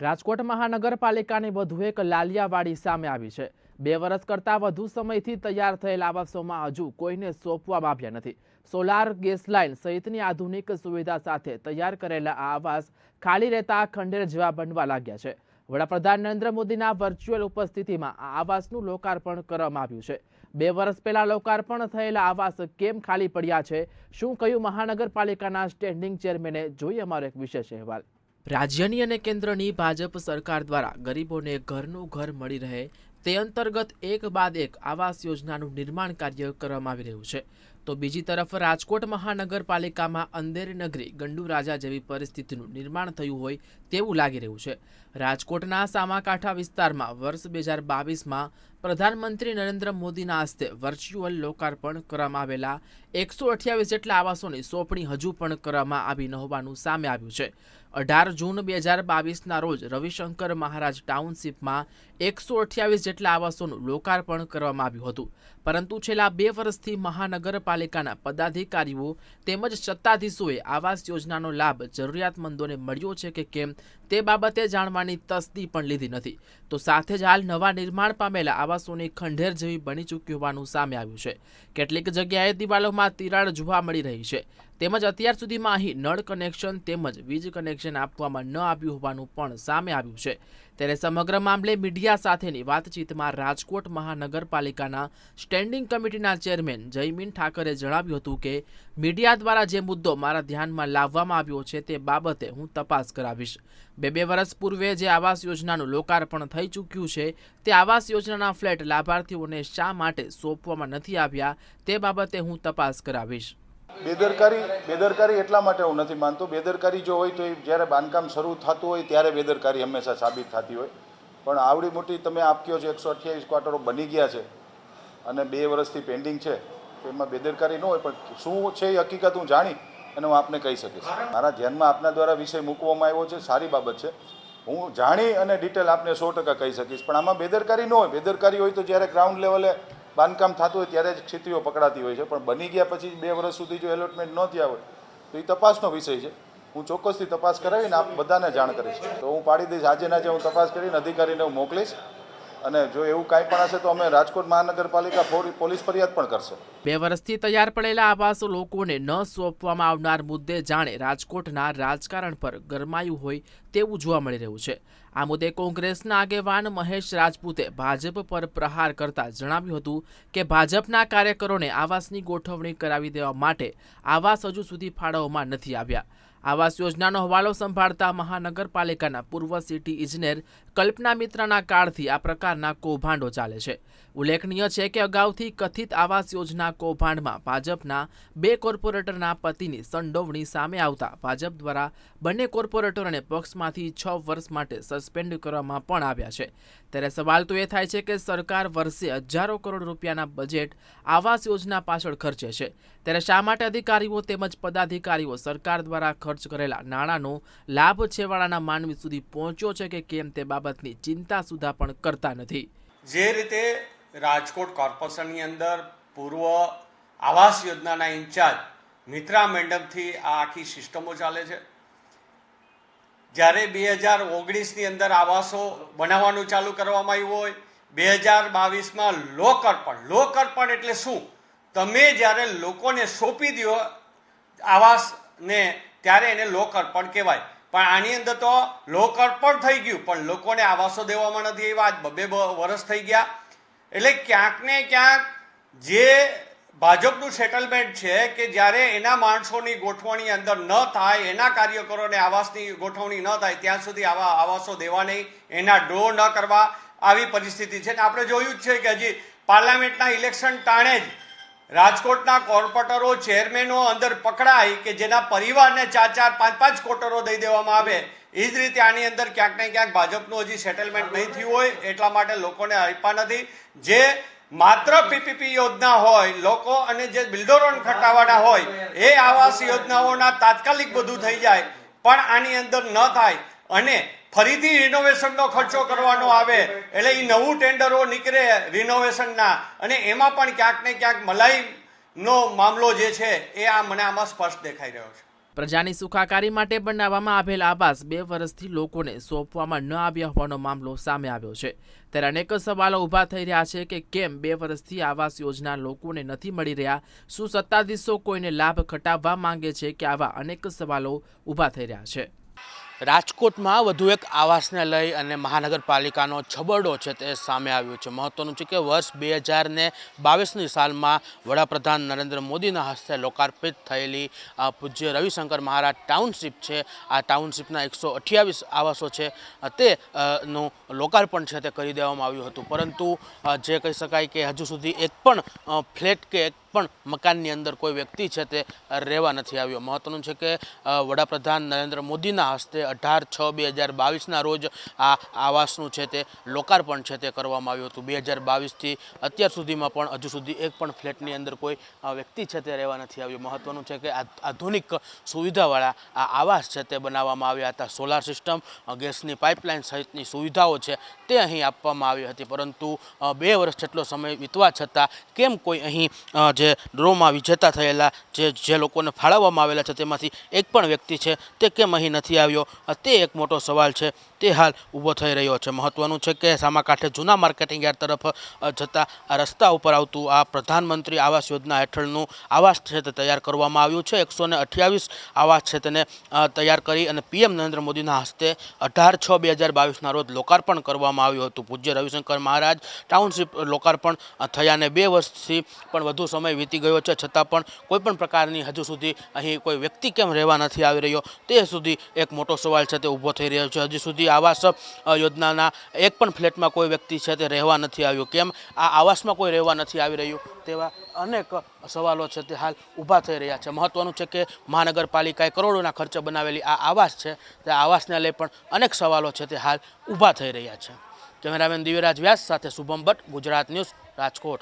રાજકોટ મહાનગરપાલિકાની વધુ એક લાલિયાવાડી સામે આવી છે. બે વર્ષ કરતાં વધુ સમયથી તૈયાર થયેલ આવાસોમાં હજુ કોઈને સોંપવામાં આવ્યા નથી. સોલાર ગેસ લાઇન સહિતની આધુનિક સુવિધા સાથે તૈયાર કરેલા આ આવાસ ખાલી રહેતા ખંડેર જેવા બનવા લાગ્યા છે. વડાપ્રધાન નરેન્દ્ર મોદીના વર્ચ્યુઅલ ઉપસ્થિતિમાં આ આવાસનું લોકાર્પણ કરવામાં આવ્યું છે. બે વર્ષ પહેલા લોકાર્પણ થયેલા આવાસ કેમ ખાલી પડ્યા છે? શું કહ્યું મહાનગરપાલિકાના સ્ટેન્ડિંગ ચેરમેને જોઈએ અમારો એક વિશેષ અહેવાલ. રાજ્યની અને કેન્દ્રની ભાજપ સરકાર દ્વારા ગરીબોને ઘરનું ઘર મળી રહે તે અંતર્ગત એક બાદ એક આવાસ યોજનાનું નિર્માણ કાર્ય કરવામાં આવી રહ્યું છે. તો બીજી તરફ રાજકોટ મહાનગરપાલિકામાં અંધેરી નગરી ગંડુ રાજા જેવી પરિસ્થિતિનું નિર્માણ થયું હોય તેવું લાગી રહ્યું છે. રાજકોટના સામાકાંઠા વિસ્તારમાં વર્ષ બે હજાર બાવીસમાં પ્રધાનમંત્રી નરેન્દ્ર મોદીના હસ્તે વર્ચ્યુઅલ લોકાર્પણ કરવામાં આવેલા એકસો અઠ્યાવીસ જેટલા આવાસોની સોંપણી હજુ પણ કરવામાં આવી ન હોવાનું સામે આવ્યું છે. અઢાર જૂન બે હજાર બાવીસના રોજ રવિશંકર મહારાજ ટાઉનશીપમાં એકસો અઠ્યાવીસ જેટલા આવાસોનું લોકાર્પણ કરવામાં આવ્યું હતું. પરંતુ છેલ્લા બે વર્ષથી મહાનગરપાલિકાના પદાધિકારીઓ તેમજ સત્તાધીશોએ આવાસ યોજનાનો લાભ જરૂરિયાતમંદોને મળ્યો છે કે કેમ તે બાબતે જાણવાની તસ્દી પણ લીધી નથી. તો સાથે જ હાલ નવા નિર્માણ પામેલા આવાસોની ખંડેર જેવી બની ચૂકી હોવાનું સામે આવ્યું છે. કેટલીક જગ્યાએ દિવાલોમાં તિરાડ જોવા મળી રહી છે. તેમજ અત્યાર સુધીમાં અહીં નળ કનેક્શન તેમજ વીજ કનેક્શન આપવામાં ન આવ્યું હોવાનું પણ સામે આવ્યું છે. ત્યારે સમગ્ર મામલે મીડિયા સાથેની વાતચીતમાં રાજકોટ મહાનગરપાલિકાના સ્ટેન્ડિંગ કમિટીના ચેરમેન જયમીન ઠાકરે જણાવ્યું હતું કે, મીડિયા દ્વારા જે મુદ્દો મારા ધ્યાનમાં લાવવામાં આવ્યો છે તે બાબતે હું તપાસ કરાવીશ. બે બે વર્ષ પૂર્વે જે આવાસ યોજનાનું લોકાર્પણ થઈ ચૂક્યું છે, તે આવાસ યોજનાના ફ્લેટ લાભાર્થીઓને શા માટે સોંપવામાં નથી આવ્યા તે બાબતે હું તપાસ કરાવીશ. બેદરકારી બેદરકારી એટલા માટે હું નથી માનતો. બેદરકારી જો હોય તો એ જ્યારે બાંધકામ શરૂ થતું હોય ત્યારે બેદરકારી હંમેશા સાબિત થતી હોય. પણ આવડી મોટી તમે આપ છે છો, એકસો અઠ્યાવીસ ક્વાર્ટરો બની ગયા છે અને બે વર્ષથી પેન્ડિંગ છે, તો એમાં બેદરકારી ન હોય, પણ શું છે એ હકીકત હું જાણી અને હું આપને કહી શકીશ. મારા ધ્યાનમાં આપના દ્વારા વિષય મૂકવામાં આવ્યો છે, સારી બાબત છે. હું જાણી અને ડિટેલ આપને સો ટકા કહી શકીશ, પણ આમાં બેદરકારી ન હોય. બેદરકારી હોય તો જ્યારે ગ્રાઉન્ડ લેવલે બાંધકામ થતું હોય ત્યારે જ ક્ષેત્રીઓ પકડાતી હોય છે. પણ બની ગયા પછી બે વર્ષ સુધી જો એલોટમેન્ટ ન થયા હોય, તો એ તપાસનો વિષય છે. હું ચોક્કસથી તપાસ કરાવીને આપ બધાને જાણ કરીશ. તો હું પાડી દઈશ, આજે ના જે હું તપાસ કરીને અધિકારીને હું મોકલીશ. અને જો એવું કાંઈ પણ હશે તો અમે રાજકોટ મહાનગરપાલિકા પોલીસ ફરિયાદ પણ કરશે. બે વર્ષથી તૈયાર પડેલા આવાસ લોકોને ન સોંપવામાં આવનાર મુદ્દે જાણે રાજકોટના રાજકારણ પર ગરમાયું હોય તેવું જોવા મળી રહ્યું છે. આ મુદ્દે કોંગ્રેસના આગેવાન મહેશ રાજપૂતે ભાજપ પર પ્રહાર કરતા જણાવ્યું હતું કે ભાજપના કાર્યકરોને આવાસની ગોઠવણી કરાવી દેવા માટે આવાસ હજુ સુધી ફાળવવામાં નથી આવ્યા. આવાસ યોજનાનો હવાલો સંભાળતા મહાનગરપાલિકાના પૂર્વ સિટી ઇજનેર કલ્પના મિત્રના કાળથી આ પ્રકારના કૌભાંડો ચાલે છે. ઉલ્લેખનીય છે કે અગાઉથી કથિત આવાસ યોજના કૌભાંડમાં ભાજપના બે કોર્પોરેટરના પતિની સંડોવણી સામે આવતા ભાજપ દ્વારા બંને કોર્પોરેટરોને પક્ષમાંથી છ વર્ષ માટે સસ્પેન્ડ કરવામાં પણ આવ્યા છે. ત્યારે સવાલ તો એ થાય છે કે સરકાર વર્ષે હજારો કરોડ રૂપિયાના બજેટ આવાસ યોજના પાછળ ખર્ચે છે. ત્યારે શા માટે અધિકારીઓ તેમજ પદાધિકારીઓ સરકાર દ્વારા ખર્ચ કરેલા નાણાંનો લાભ છેવાડાના માનવી સુધી પહોંચ્યો છે કે કેમ તે બાબતની ચિંતા સુધા પણ કરતા નથી. જે રીતે રાજકોટ કોર્પોરેશનની અંદર પૂર્વ આવાસ યોજનાના ઇન્ચાર્જ મિત્રા મેડમથી આ આખી સિસ્ટમો ચાલે છે. જ્યારે બે હજાર ઓગણીસની અંદર આવાસો બનાવવાનું ચાલુ કરવામાં આવ્યું હોય, બે હજાર બાવીસમાં લોકર્પણ લોકર્પણ એટલે શું? તમે જ્યારે લોકોને સોંપી દો આવાસને ત્યારે એને લોકઅર્પણ કહેવાય. પણ આની અંદર તો લોકઅર્પણ થઈ ગયું, પણ લોકોને આવાસો દેવામાં નથી આવ્યા. આજ બબે વર્ષ થઈ ગયા. એટલે ક્યાંક ને ક્યાંક જે ભાજપનું સેટલમેન્ટ છે કે જ્યારે એના માણસોની ગોઠવણી અંદર ન થાય, એના કાર્યકરોને આવાસની ગોઠવણી ન થાય, ત્યાં સુધી આવા આવાસો દેવા નહીં, એના ડ્રો ન કરવા આવી પરિસ્થિતિ છે. ને આપણે જોયું જ છે કે હજી પાર્લામેન્ટના ઇલેક્શન ટાણે જ રાજકોટના કોર્પોરેટરો, ચેરમેનો અંદર પકડાય કે જેના પરિવારને ચાર ચાર, પાંચ પાંચ કોટરો દઈ દેવામાં આવે. એ જ રીતે આની અંદર ક્યાંક ને ક્યાંક ભાજપનું હજી સેટલમેન્ટ નહીં થયું હોય એટલા માટે લોકોને આપ્યા નથી. જે માત્ર પીપીપી યોજના હોય, લોકો અને જે બિલ્ડરોને ખટાવાના હોય, એ આવાસ યોજનાઓના તાત્કાલિક બધું થઈ જાય. પણ આની અંદર ન થાય. અને ફરીથી રિનોવેશનનો ખર્ચો કરવાનો આવે, એટલે એ નવું ટેન્ડરો નીકળે રિનોવેશનના અને એમાં પણ ક્યાંક ને ક્યાંક મલાઈનો મામલો જે છે, એ આ મને આમાં સ્પષ્ટ દેખાઈ રહ્યો છે. પ્રજાની સુખાકારી માટે બનાવવામાં આવેલ આવાસ બે વર્ષથી લોકોને સોંપવામાં ન આવ્યા હોવાનો મામલો સામે આવ્યો છે. ત્યારે અનેક સવાલો ઊભા થઈ રહ્યા છે કે કેમ બે વર્ષથી આવાસ યોજના લોકોને નથી મળી રહ્યા? શું સત્તાધીશો કોઈને લાભ ખટાવવા માંગે છે કે આવા અનેક સવાલો ઊભા થઈ રહ્યા છે? રાજકોટમાં વધુ એક આવાસને લઈ અને મહાનગરપાલિકાનો છબરડો છે તે સામે આવ્યો છે. મહત્વનું છે કે વર્ષ બે હજાર ને બાવીસની સાલમાં વડાપ્રધાન નરેન્દ્ર મોદીના હસ્તે લોકાર્પિત થયેલી પૂજ્ય રવિશંકર મહારાજ ટાઉનશીપ છે. આ ટાઉનશીપના એકસો અઠ્યાવીસ આવાસો છે. તે નું લોકાર્પણ છે તે કરી દેવામાં આવ્યું હતું. પરંતુ જે કહી શકાય કે હજુ સુધી એક પણ ફ્લેટ કે પણ મકાનની અંદર કોઈ વ્યક્તિ છે તે રહેવા નથી આવ્યો. મહત્વનું છે કે વડાપ્રધાન નરેન્દ્ર મોદીના હસ્તે અઢાર છ બે હજાર બાવીસના રોજ આ આવાસનું છે તે લોકાર્પણ છે તે કરવામાં આવ્યું હતું. બે હજાર બાવીસથી અત્યાર સુધીમાં પણ, હજુ સુધી એક પણ ફ્લેટની અંદર કોઈ વ્યક્તિ છે તે રહેવા નથી આવ્યું. મહત્વનું છે કે આધુનિક સુવિધાવાળા આ આવાસ છે તે બનાવવામાં આવ્યા હતા. સોલાર સિસ્ટમ ગેસની પાઇપલાઇન સહિતની સુવિધાઓ છે તે અહીં આપવામાં આવી હતી. પરંતુ બે વર્ષ જેટલો સમય વીતવા છતાં કેમ કોઈ અહીં જે ડ્રોમાં વિજેતા થયેલા જે જે લોકોને ફાળવવામાં આવેલા છે, તેમાંથી એક પણ વ્યક્તિ છે, તે કેમ અહીં નથી આવ્યો? તે એક મોટો સવાલ છે. તે હાલ ઊભો થઈ રહ્યો છે. મહત્વનું છે કે સામાકાંઠે જૂના માર્કેટિંગ યાર્ડ તરફ જતા આ રસ્તા ઉપર આવતું આ પ્રધાનમંત્રી આવાસ યોજના હેઠળનું આવાસ છે તે તૈયાર કરવામાં આવ્યું છે. એકસો ને અઠ્યાવીસ આવાસ છે તેને તૈયાર કરી અને પીએમ નરેન્દ્ર મોદીના હસ્તે અઢાર છ બે હજાર બાવીસના રોજ લોકાર્પણ કરવામાં આવ્યું હતું. પૂજ્ય રવિશંકર મહારાજ, ટાઉનશીપ લોકાર્પણ થયાને બે વર્ષથી પણ વધુ સમય વીતી ગયો છે, છતાં પણ કોઈ પણ પ્રકારની હજુ સુધી અહીં કોઈ વ્યક્તિ કેમ રહેવા નથી આવી રહ્યો, તે સુધી એક મોટો સવાલ છે, તે ઊભો થઈ રહ્યો છે. હજી સુધી આવાસ યોજનાના એક પણ ફ્લેટમાં કોઈ વ્યક્તિ છે, તે રહેવા નથી આવ્યો. કેમ? આ આવાસમાં કોઈ રહેવા નથી આવી રહ્યું, તેવા અનેક સવાલો છે, તે હાલ ઊભા થઈ રહ્યા છે. મહત્વનું છે કે મહાનગરપાલિકાએ કરોડોના ખર્ચે બનાવેલી આ આવાસ છે, તે આવાસને લઈ પણ અનેક સવાલો છે, તે હાલ ઊભા થઈ રહ્યા છે. કેમેરામેન દિવ્યરાજ વ્યાસ સાથે શુભમ ભટ્ટ, ગુજરાત ન્યૂઝ રાજકોટ.